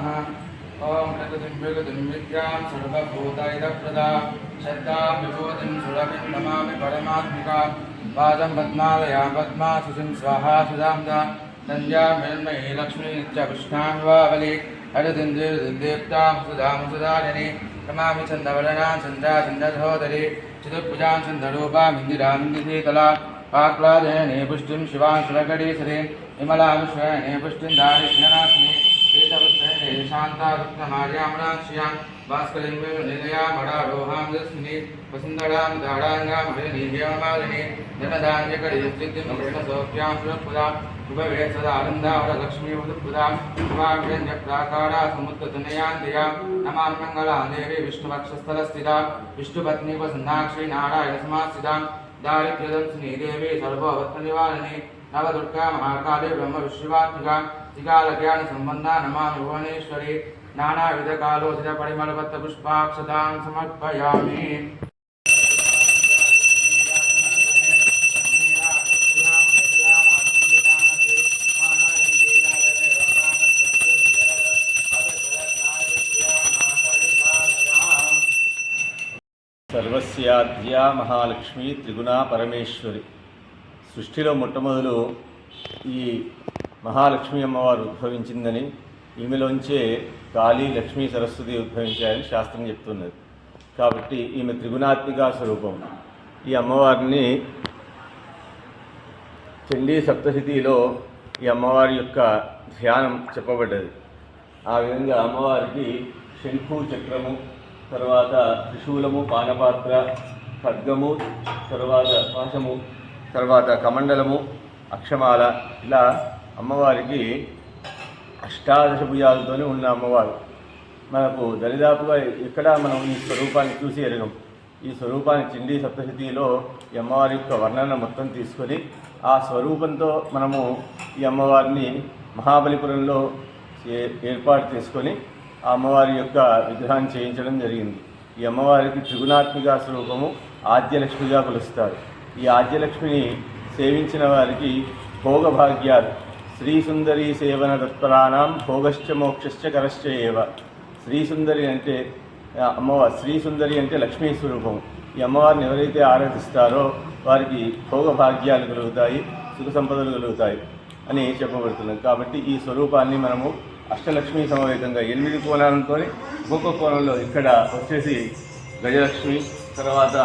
ॐ प्रकृतिर्विगतिर्मित्यां सर्वभूतैदप्रदा शब्दां स्वाहा सुधां दा सन्ध्यां मेन्मयी लक्ष्मीनित्यकृष्णान् सुधां सुधारिणि। नमामि चन्द्रवरणां चन्द्रा चन्द्रसहोदरि चतुर्भुजां पाक्लादयने पुष्टिं शिवां विमलां पुष्टिं శ్రీతపస్మే శాంతాకృష్ణమార్యామలాక్ష్యాం భాస్కరింబే నిలయామడారోహాంగస్మిని వసుందడాం దాడాంగాం హరినిర్యమాలిని ధనధాన్యకడిస్థితికృష్ణసౌఖ్యాం సురపుదా ఉపవే సదా అరుందావర లక్ష్మీవృతుపుదా ఉపాగ్రంజప్రాకారా సముద్రతనయాంతియా నమాన్మంగళా దేవి విష్ణువక్షస్థలస్థితా విష్ణుపత్నీవసన్నాక్షి నారాయణ సమాస్థితాం దారిద్ర్యదర్శిని దేవి సర్వోవత్న నివారణి నవదుర్గా మహాకాళి బ్రహ్మ విశ్వాత్మిక త్రికాలజ్ఞాన సంబంధ నమామి భువనేశ్వరి నానావిధ కాలోచిత పరిమళపత్ర పుష్పాక్షతాన్ సమర్పయామి సర్వస్యాధ్యా మహాలక్ష్మి త్రిగుణా పరమేశ్వరి సృష్టిలో మొట్టమొదలు ఈ మహాలక్ష్మి అమ్మవారు ఉద్భవించిందని ఈమెలోంచే కాళీ లక్ష్మీ సరస్వతి ఉద్భవించాయని శాస్త్రం చెప్తున్నది. కాబట్టి ఈమె త్రిగుణాత్మిక స్వరూపం. ఈ అమ్మవారిని చండీ సప్తశతిలో ఈ అమ్మవారి యొక్క ధ్యానం చెప్పబడ్డది. ఆ విధంగా అమ్మవారికి శంఖు చక్రము తర్వాత త్రిశూలము పానపాత్ర ఖడ్గము తర్వాత పాశము తర్వాత కమండలము అక్షమాల ఇలా అమ్మవారికి అష్టాదశ భుజాలతోనే ఉన్న అమ్మవారు. మనకు దరిదాపుగా ఎక్కడ మనం ఈ స్వరూపాన్ని చూసి ఎరగం. ఈ స్వరూపాన్ని చిండి సప్తశతిలో ఈ అమ్మవారి యొక్క వర్ణన మొత్తం తీసుకొని ఆ స్వరూపంతో మనము ఈ అమ్మవారిని మహాబలిపురంలో ఏ- ఏర్పాటు చేసుకొని ఆ అమ్మవారి యొక్క విగ్రహాన్ని చేయించడం జరిగింది. ఈ అమ్మవారికి త్రిగుణాత్మిక స్వరూపము ఆద్యలక్ష్మిగా కొలుస్తారు ఈ ఆద్యలక్ష్మిని సేవించిన వారికి భోగభాగ్యాలు. శ్రీసుందరి సేవన తత్పరాణం భోగశ్చ మోక్షశ్చ కరశ్చ ఏవ. శ్రీసుందరి అంటే అమ్మవారు. శ్రీసుందరి అంటే లక్ష్మీ స్వరూపం. ఈ అమ్మవారిని ఎవరైతే ఆరాధిస్తారో వారికి భోగభాగ్యాలు కలుగుతాయి సుఖ సంపదలు కలుగుతాయి అని చెప్పబడుతున్నాం కాబట్టి ఈ స్వరూపాన్ని మనము అష్టలక్ష్మి సమవేతంగా ఎనిమిది కోణాలతో ఒక్కొక్క కోణంలో ఇక్కడ వచ్చేసి గజలక్ష్మి తర్వాత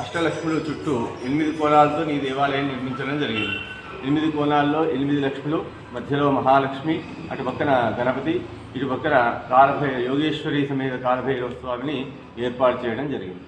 అష్టలక్ష్ములు చుట్టూ ఎనిమిది కోణాలతో ఈ దేవాలయాన్ని నిర్మించడం జరిగింది. ఎనిమిది కోణాల్లో ఎనిమిది లక్ష్ములు మధ్యలో మహాలక్ష్మి అటు పక్కన గణపతి ఇటు పక్కన కాలభై యోగేశ్వరి సమేత కాలభైరవ స్వామిని ఏర్పాటు చేయడం జరిగింది.